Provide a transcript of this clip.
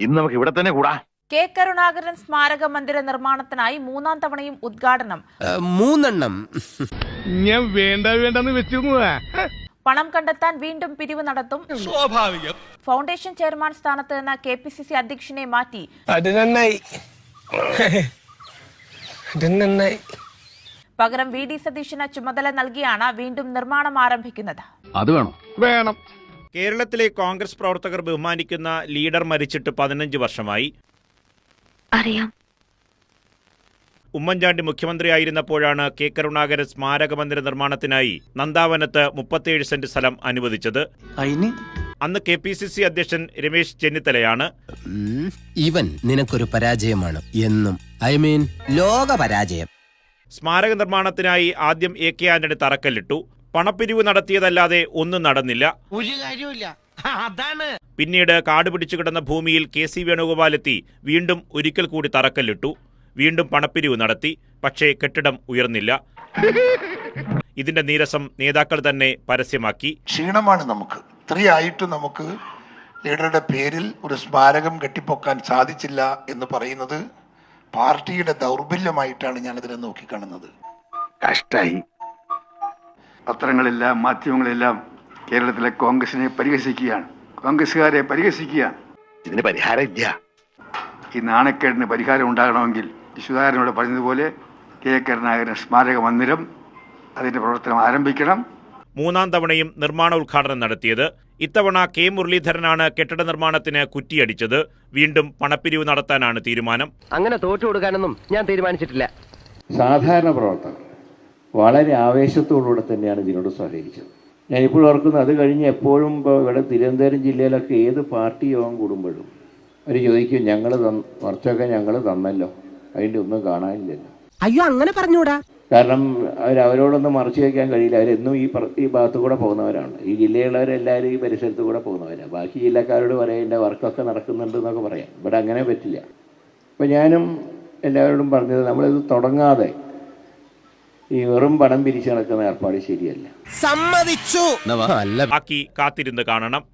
ഇന്ന് നമുക്ക് ഇവിടെ തന്നെ കൂടാ. കെ കരുണാകരൻ സ്മാരക മന്ദിര നിർമ്മാണത്തിനായി മൂന്നാം തവണയും ഉദ്ഘാടനം. മൂന്നെണ്ണം. ഞാൻ വേണ്ട വേണ്ടെന്ന് വെച്ചിരുന്നതാ. പണം കണ്ടെത്താൻ വീണ്ടും പിരിവ് നടത്തും. സ്വാഭാവികം. ഫൗണ്ടേഷൻ ചെയർമാൻ സ്ഥാനത്ത് നിന്ന് കെ പി സി സി അധ്യക്ഷനെ മാറ്റി. അത് നന്നായി. നന്നായി. പകരം വി ഡി സതീശന് ചുമതല നൽകിയാണ് വീണ്ടും നിർമ്മാണം ആരംഭിക്കുന്നത്. അത് വേണം? വേണം. കേരളത്തിലെ കോൺഗ്രസ് പ്രവർത്തകർ ബഹുമാനിക്കുന്ന ലീഡർ മരിച്ചിട്ട് പതിനഞ്ച് വർഷമായി. അറിയാം. ഉമ്മൻചാണ്ടി മുഖ്യമന്ത്രിയായിരുന്നപ്പോഴാണ് കെ കരുണാകരൻ സ്മാരക മന്ദിര നിർമ്മാണത്തിനായി നന്ദാവനത്ത് മുപ്പത്തിയേഴ് സെന്റ് സ്ഥലം അനുവദിച്ചത്. അന്ന് കെ പി സി സി അധ്യക്ഷൻ രമേശ് ചെന്നിത്തലയാണ്. ഇവൻ നിനക്കൊരു പരാജയമാണ്. എന്നും ഐ മീൻ ലോക പരാജയം. സ്മാരക നിർമ്മാണത്തിനായി ആദ്യം എ കെ ആന്റണി തറക്കല്ലിട്ടു. പണപ്പിരിവ് നടത്തിയതല്ലാതെ ഒന്നും നടന്നില്ല. ഒരു കാര്യമില്ല അതാണ്. പിന്നീട് കാട് പിടിച്ചു കിടന്ന ഭൂമിയിൽ കെ സി വേണുഗോപാൽ എത്തി. വീണ്ടും ഒരിക്കൽ കൂടി തറക്കല്ലിട്ടു. വീണ്ടും പണപ്പിരിവ് നടത്തി. പക്ഷേ കെട്ടിടം ഉയർന്നില്ല. ഇതിന്റെ നീരസം നേതാക്കൾ തന്നെ പരസ്യമാക്കി. ക്ഷീണമാണ് നമുക്ക്. ഇത്രയായിട്ടും നമുക്ക് ലീഡറുടെ പേരിൽ ഒരു സ്മാരകം കെട്ടിപ്പൊക്കാൻ സാധിച്ചില്ല എന്ന് പറയുന്നത് പാർട്ടിയുടെ ദൗർബല്യമായിട്ടാണ് ഞാനിതിനെ നോക്കിക്കാണുന്നത്. കഷ്ടായി. പത്രങ്ങളെല്ലാം മാധ്യമങ്ങളെല്ലാം കേരളത്തിലെ കോൺഗ്രസിനെ പരിഹസിക്കുകയാണ്. കോൺഗ്രസുകാരെ പരിഹസിക്കുകയാണ്. ഇതിന് പരിഹാരമില്ല ഈ നാണക്കേടിന് പരിഹാരം ഉണ്ടാകണമെങ്കിൽ സുധാകരനോട് പറഞ്ഞതുപോലെ കെ. കരുണാകരൻ സ്മാരക മന്ദിരം അതിന്റെ പ്രവർത്തനം ആരംഭിക്കണം. മൂന്നാം തവണയും നിർമ്മാണ ഉദ്ഘാടനം നടത്തിയത് ഇത്തവണ കെ. മുരളീധരനാണ് കെട്ടിട നിർമ്മാണത്തിന് കുറ്റിയടിച്ചത്. വീണ്ടും പണപ്പിരിവ് നടത്താനാണ് തീരുമാനം. അങ്ങനെ തോറ്റു കൊടുക്കാനൊന്നും ഞാൻ തീരുമാനിച്ചിട്ടില്ല. സാധാരണ പ്രവർത്തകർ വളരെ ആവേശത്തോടുകൂടെ തന്നെയാണ് ഇതിനോട് സഹകരിച്ചത്. ഞാനിപ്പോഴും ഓർക്കുന്നത് അത് കഴിഞ്ഞ് എപ്പോഴും ഇപ്പോൾ ഇവിടെ തിരുവനന്തപുരം ജില്ലയിലൊക്കെ ഏത് പാർട്ടി യോഗം കൂടുമ്പോഴും അവർ ചോദിക്കും ഞങ്ങൾ കുറച്ചൊക്കെ ഞങ്ങൾ തന്നല്ലോ അതിന്റെ ഒന്നും കാണാനില്ലല്ലോ. അയ്യോ അങ്ങനെ പറഞ്ഞൂടാ. കാരണം അവർ അവരോടൊന്നും മറച്ചു വയ്ക്കാൻ കഴിയില്ല. അവരെന്നും ഈ ഈ ഭാഗത്തു കൂടെ പോകുന്നവരാണ്. ഈ ജില്ലയിലുള്ളവരെല്ലാവരും ഈ പരിസരത്ത് കൂടെ പോകുന്നവരാണ് ബാക്കി ജില്ലക്കാരോട് പറയാം എന്റെ വർക്കൊക്കെ നടക്കുന്നുണ്ട് എന്നൊക്കെ പറയാം. ഇവിടെ അങ്ങനെ പറ്റില്ല. അപ്പോൾ ഞാനും എല്ലാവരോടും പറഞ്ഞത് നമ്മളിത് തുടങ്ങാതെ ഈ വെറും പണം പിരിച്ചു നടക്കുന്ന ഏർപ്പാട് ശരിയല്ല. സമ്മതിച്ചു. ബാക്കി കാത്തിരുന്ന് കാണണം.